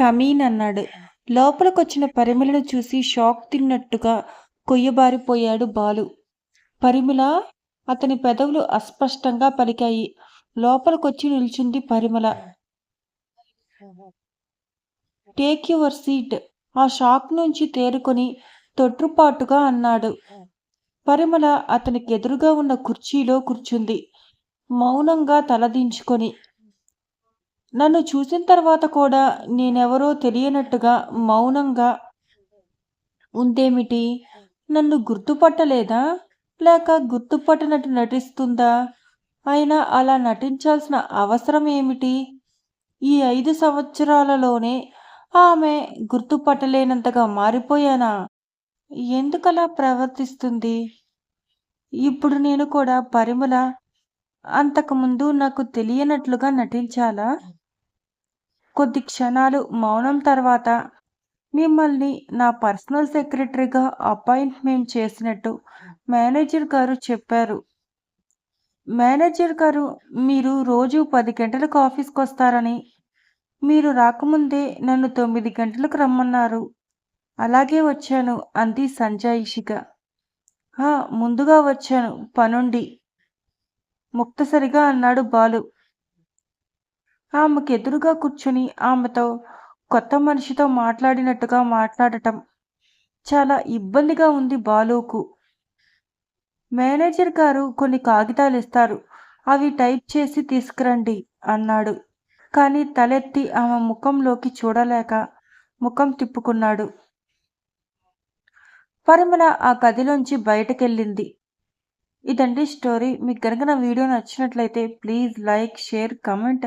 కమీన్ అన్నాడు లోపలికొచ్చిన పరిమళను చూసి షాక్ తిన్నట్టుగా కొయ్యబారిపోయాడు బాలు. పరిమళ? అతని పెదవులు అస్పష్టంగా పలికాయి. లోపలికొచ్చి నిల్చుంది పరిమళ. Take your seat. ఆ షాక్ నుంచి తేరుకొని తొట్రుపాటుగా అన్నాడు. పరిమళ అతనికి ఎదురుగా ఉన్న కుర్చీలో కూర్చుంది. మౌనంగా తలదించుకొని నన్ను చూసిన తర్వాత కూడా నేనెవరో తెలియనట్టుగా మౌనంగా ఉందేమిటి? నన్ను గుర్తుపట్టలేదా? లేక గుర్తుపట్టనట్టు నటిస్తుందా? అయినా అలా నటించాల్సిన అవసరం ఏమిటి? ఈ ఐదు సంవత్సరాలలోనే ఆమె గుర్తుపట్టలేనంతగా మారిపోయానా? ఎందుకలా ప్రవర్తిస్తుంది? ఇప్పుడు నేను కూడా పరిమళ అంతకుముందు నాకు తెలియనట్లుగా నటించాలా? కొద్ది క్షణాలు మౌనం తర్వాత మిమ్మల్ని నా పర్సనల్ సెక్రటరీగా అపాయింట్మెంట్ చేసినట్టు మేనేజర్ గారు చెప్పారు. మేనేజర్ గారు మీరు రోజు పది గంటలకు ఆఫీస్కి వస్తారని మీరు రాకముందే నన్ను తొమ్మిది గంటలకు రమ్మన్నారు. అలాగే వచ్చాను అంది సంజాయిషిగా. ముందుగా వచ్చాను పనుండి ముక్తసరిగా అన్నాడు బాలు. ఆమెకు ఎదురుగా కూర్చుని ఆమెతో కొత్త మనిషితో మాట్లాడినట్టుగా మాట్లాడటం చాలా ఇబ్బందిగా ఉంది బాలుకు. మేనేజర్ గారు కొన్ని కాగితాలు ఇస్తారు. అవి టైప్ చేసి తీసుకురండి అన్నాడు. కానీ తలెత్తి ఆమె ముఖంలోకి చూడలేక ముఖం తిప్పుకున్నాడు. పరిమళ ఆ గదిలోంచి బయటకెళ్ళింది. ఇదండి స్టోరీ. మీకు కనుక నా వీడియో నచ్చినట్లయితే please like share comment